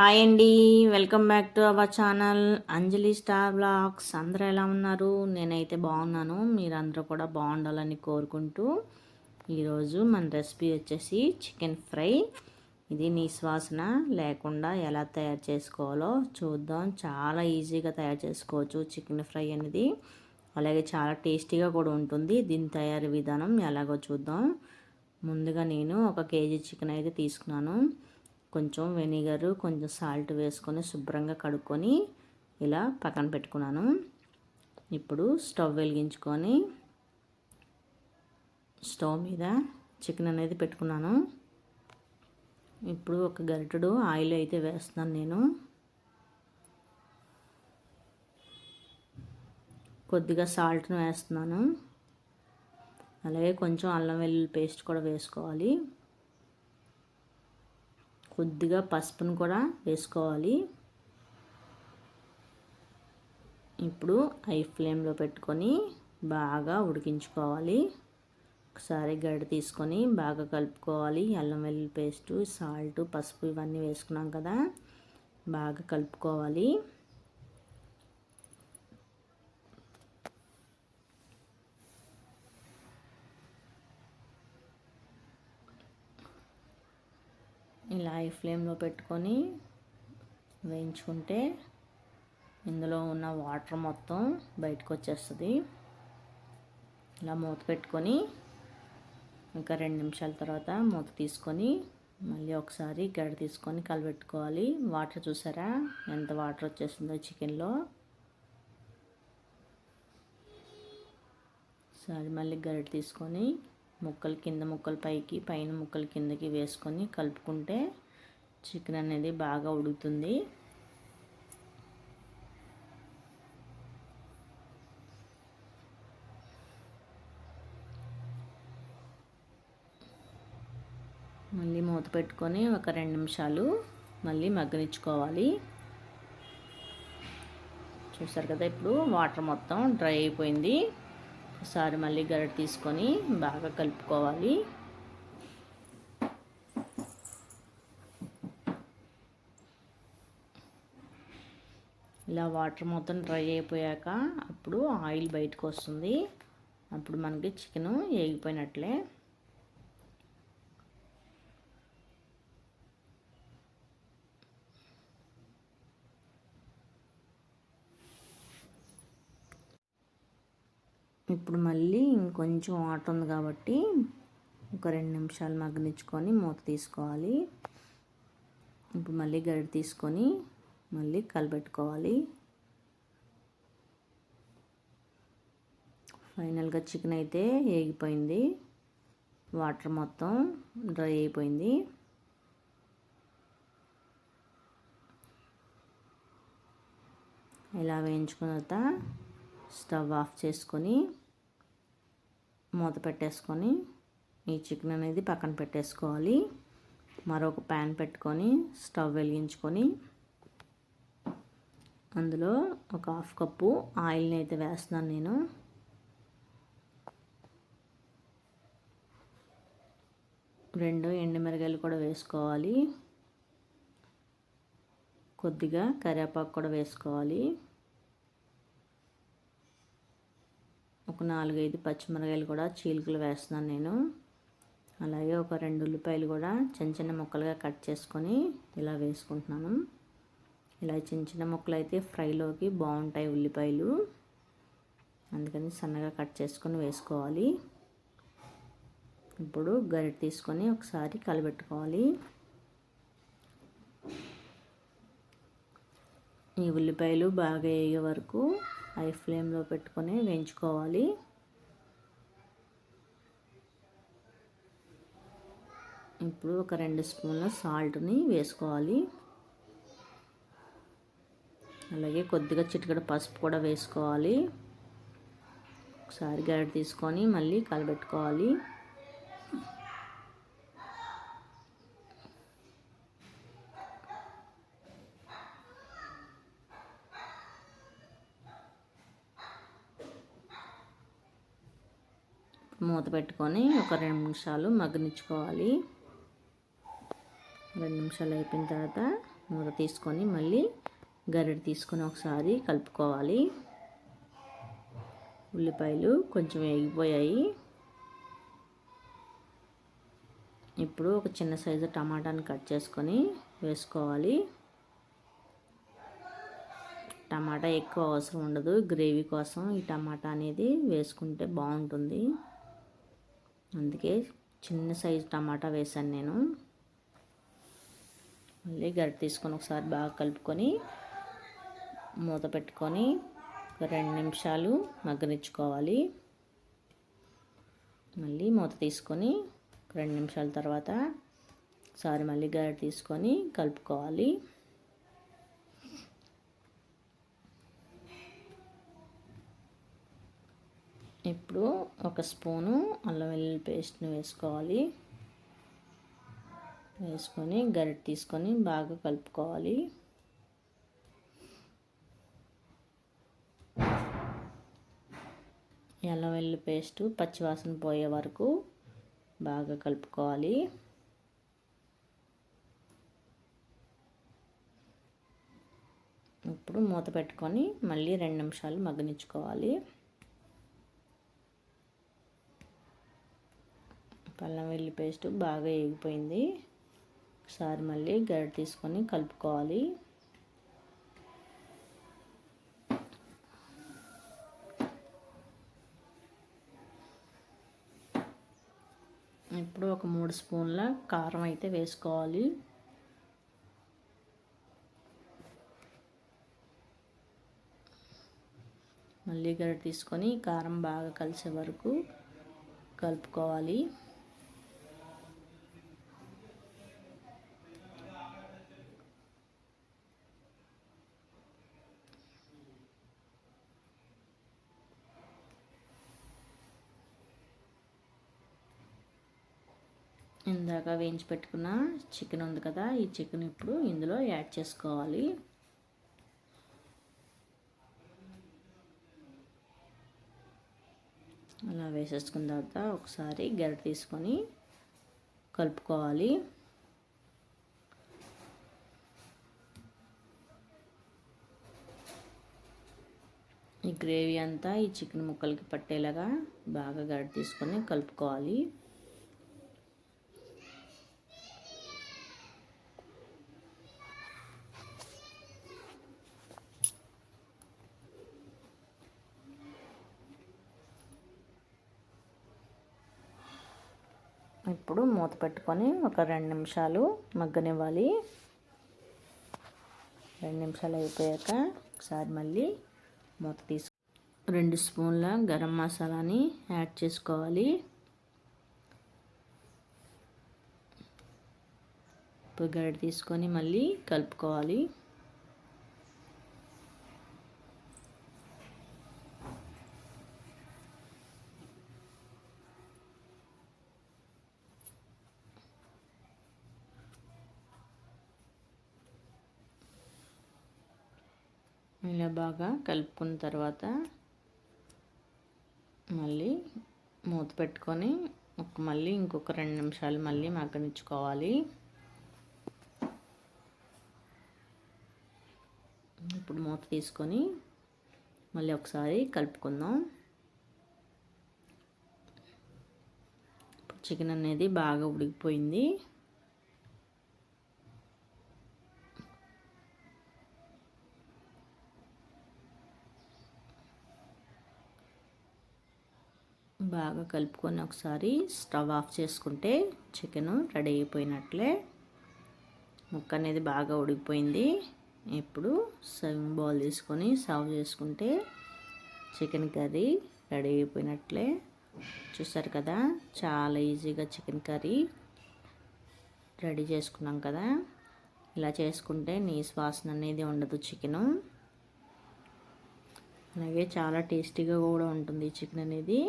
Hi అండి. Welcome back to our channel. Anjali star blogs. అందరూ ఎలా ఉన్నారు? నేనైతే బాగున్నాను. మీరందరూ కూడా బాగుండాలని కోరుకుంటూ ఈరోజు మన రెసిపీ వచ్చేసి చికెన్ ఫ్రై. ఇది నిశ్వాసన లేకుండా ఎలా తయారు చేసుకోవాలో చూద్దాం. చాలా ఈజీగా తయారు చేసుకోవచ్చు చికెన్ ఫ్రై అనేది. అలాగే చాలా టేస్టీగా కూడా ఉంటుంది దీని తయారీ విధానం. ఎలాగో చూద్దాం. ముందుగా నేను ఒక కేజీ చికెన్ అయితే తీసుకున్నాను. కొంచెం వెనిగర్ కొంచెం సాల్ట్ వేసుకొని శుభ్రంగా కడుక్కొని ఇలా పక్కన పెట్టుకున్నాను. ఇప్పుడు స్టవ్ వెలిగించుకొని స్టవ్ మీద చికెన్ అనేది పెట్టుకున్నాను. ఇప్పుడు ఒక గరిటెడు ఆయిల్ అయితే వేస్తున్నాను నేను. కొద్దిగా సాల్ట్ను వేస్తున్నాను. అలాగే కొంచెం అల్లం వెల్లుల్లి పేస్ట్ కూడా వేసుకోవాలి. కొద్దిగా పసుపును కూడా వేసుకోవాలి. ఇప్పుడు ఐ ఫ్లేమ్లో పెట్టుకొని బాగా ఉడికించుకోవాలి. ఒకసారి గడ్డ తీసుకొని బాగా కలుపుకోవాలి. అల్లం వెల్లుల్లి పేస్టు సాల్ట్ పసుపు ఇవన్నీ వేసుకున్నాం కదా బాగా కలుపుకోవాలి. ఇలా హై ఫ్లేమ్లో పెట్టుకొని వేయించుకుంటే ఇందులో ఉన్న వాటర్ మొత్తం బయటకు వచ్చేస్తుంది ఇలా మూత పెట్టుకొని ఇంకా రెండు నిమిషాల తర్వాత మూత తీసుకొని మళ్ళీ ఒకసారి గడ్డ తీసుకొని కలబెట్టుకోవాలి. వాటర్ చూసారా? ఎంత వాటర్ వచ్చేసిందో చికెన్లో. సరే మళ్ళీ గరిట తీసుకొని ముక్కలు కింద ముక్కలు పైకి పైన ముక్కలు కిందకి వేసుకొని కలుపుకుంటే చికెన్ అనేది బాగా ఉడుకుతుంది మళ్ళీ మూత పెట్టుకొని ఒక రెండు నిమిషాలు మళ్ళీ మగ్గనిచ్చుకోవాలి. చూసారు కదా ఇప్పుడు వాటర్ మొత్తం డ్రై అయిపోయింది. ఒకసారి మళ్ళీ గరిట తీసుకొని బాగా కలుపుకోవాలి. ఇలా వాటర్ మొత్తం డ్రై అయిపోయాక అప్పుడు ఆయిల్ బయటకు వస్తుంది. అప్పుడు మనకి చికెన్ వేగిపోయినట్లే ఇప్పుడు మళ్ళీ ఇంకొంచెం వాటర్ ఉంది కాబట్టి ఒక రెండు నిమిషాలు మగ్గనిచ్చుకొని మూత తీసుకోవాలి. ఇప్పుడు మళ్ళీ గరిట తీసుకొని మళ్ళీ కలబెట్టుకోవాలి. ఫైనల్గా చికెన్ అయితే వేగిపోయింది. వాటర్ మొత్తం డ్రై అయిపోయింది. ఇలా వేయించుకున్న తర్వాత స్టవ్ ఆఫ్ చేసుకొని మూత పెట్టేసుకొని ఈ చికెన్ అనేది పక్కన పెట్టేసుకోవాలి. మరొక ప్యాన్ పెట్టుకొని స్టవ్ వెలిగించుకొని అందులో ఒక హాఫ్ కప్పు ఆయిల్ని అయితే వేస్తున్నాను నేను. రెండు ఎండుమిరగాయలు కూడా వేసుకోవాలి. కొద్దిగా కరివేపాకు కూడా వేసుకోవాలి. ఒక నాలుగైదు పచ్చిమిరకాయలు కూడా చీలికలు వేస్తున్నాను నేను. అలాగే ఒక రెండు ఉల్లిపాయలు కూడా చిన్న చిన్న ముక్కలుగా కట్ చేసుకొని ఇలా వేసుకుంటున్నాను. ఇలా చిన్న చిన్న ముక్కలు అయితే ఫ్రైలోకి బాగుంటాయి ఉల్లిపాయలు. అందుకని సన్నగా కట్ చేసుకొని వేసుకోవాలి. ఇప్పుడు గరిట తీసుకొని ఒకసారి కలబెట్టుకోవాలి. ఈ ఉల్లిపాయలు బాగా వేగే వరకు హై ఫ్లేమ్లో పెట్టుకొని వేయించుకోవాలి. ఇప్పుడు ఒక రెండు స్పూన్ల సాల్ట్ని వేసుకోవాలి. అలాగే కొద్దిగా చిటికడ పసుపు కూడా వేసుకోవాలి. ఒకసారి గరిట తీసుకొని మళ్ళీ కలబెట్టుకోవాలి. మూత పెట్టుకొని ఒక రెండు నిమిషాలు మగ్గనిచ్చుకోవాలి. రెండు నిమిషాలు అయిపోయిన తర్వాత మూత తీసుకొని మళ్ళీ గరిటె తీసుకొని ఒకసారి కలుపుకోవాలి. ఉల్లిపాయలు కొంచెం వేగిపోయాయి. ఇప్పుడు ఒక చిన్న సైజు టమాటాని కట్ చేసుకొని వేసుకోవాలి. టమాటా ఎక్కువ అవసరం ఉండదు. గ్రేవీ కోసం ఈ టమాటా అనేది వేసుకుంటే బాగుంటుంది. అందుకే చిన్న సైజు టమాటా వేసాను నేను. మళ్ళీ గరిటె తీసుకొని ఒకసారి బాగా కలుపుకొని మూత పెట్టుకొని రెండు నిమిషాలు మగ్గనిచ్చుకోవాలి. మళ్ళీ మూత తీసుకొని రెండు నిమిషాల తర్వాత ఒకసారి మళ్ళీ గరిటె తీసుకొని కలుపుకోవాలి. ఇప్పుడు ఒక స్పూను అల్లం వెల్లుల్లి పేస్ట్ని వేసుకోవాలి. వేసుకొని గరిటె తీసుకొని బాగా కలుపుకోవాలి. అల్లం వెల్లుల్లి పేస్టు పచ్చివాసన పోయే వరకు బాగా కలుపుకోవాలి. ఇప్పుడు మూత పెట్టుకొని మళ్ళీ రెండు నిమిషాలు మగ్గనిచ్చుకోవాలి. అల్లం వెల్లి పేస్ట్ బాగా ఎగిపోయింది ఒకసారి మళ్ళీ గరిటె తీసుకొని కలుపుకోవాలి. ఇప్పుడు ఒక మూడు స్పూన్ల కారం అయితే వేసుకోవాలి. మళ్ళీ గరిటె తీసుకొని కారం బాగా కలిసే వరకు కలుపుకోవాలి. ఇందాక వేయించి పెట్టుకున్న చికెన్ ఉంది కదా ఈ చికెన్ ఇప్పుడు ఇందులో యాడ్ చేసుకోవాలి. అలా వేసేసుకున్న తర్వాత ఒకసారి గరిట తీసుకొని కలుపుకోవాలి. ఈ గ్రేవీ అంతా ఈ చికెన్ ముక్కలకి పట్టేలాగా బాగా గరిట తీసుకొని కలుపుకోవాలి. ఇప్పుడు మూత పెట్టుకొని ఒక రెండు నిమిషాలు మగ్గనివ్వాలి. రెండు నిమిషాలు అయిపోయాక ఒకసారి మళ్ళీ మూత తీసు రెండు స్పూన్ల గరం మసాలాని యాడ్ చేసుకోవాలి. ఇప్పుడు గరిటె తీసుకొని మళ్ళీ కలుపుకోవాలి. ఇలా బాగా కలుపుకున్న తర్వాత మళ్ళీ మూత పెట్టుకొని ఒక మళ్ళీ ఇంకొక రెండు నిమిషాలు మళ్ళీ మగ్గనిచ్చుకోవాలి. ఇప్పుడు మూత తీసుకొని మళ్ళీ ఒకసారి కలుపుకుందాం. చికెన్ అనేది బాగా ఉడికిపోయింది. బాగా కలుపుకొని ఒకసారి స్టవ్ ఆఫ్ చేసుకుంటే చికెన్ రెడీ అయిపోయినట్లే. ముక్క అనేది బాగా ఉడికిపోయింది. ఇప్పుడు సర్వింగ్ బౌల్ తీసుకొని సర్వ్ చేసుకుంటే చికెన్ కర్రీ రెడీ అయిపోయినట్లే. చూసారు కదా చాలా ఈజీగా చికెన్ కర్రీ రెడీ చేసుకున్నాం కదా. ఇలా చేసుకుంటే నీ వాసన అనేది ఉండదు చికెను. అలాగే చాలా టేస్టీగా కూడా ఉంటుంది చికెన్ అనేది.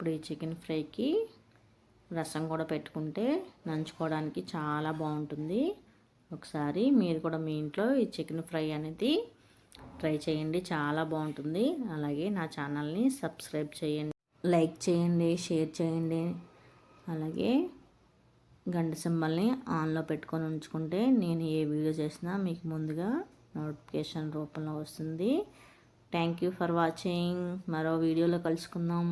ఇప్పుడు ఈ చికెన్ ఫ్రైకి రసం కూడా పెట్టుకుంటే నంచుకోవడానికి చాలా బాగుంటుంది. ఒకసారి మీరు కూడా మీ ఇంట్లో ఈ చికెన్ ఫ్రై అనేది ట్రై చేయండి చాలా బాగుంటుంది. అలాగే నా ఛానల్ని సబ్స్క్రైబ్ చేయండి లైక్ చేయండి షేర్ చేయండి. అలాగే గంట సింబల్ని ఆన్లో పెట్టుకొని ఉంచుకుంటే నేను ఏ వీడియో చేసినా మీకు ముందుగా నోటిఫికేషన్ రూపంలో వస్తుంది. Thank you for watching. మరో వీడియోలో కలుసుకుందాం.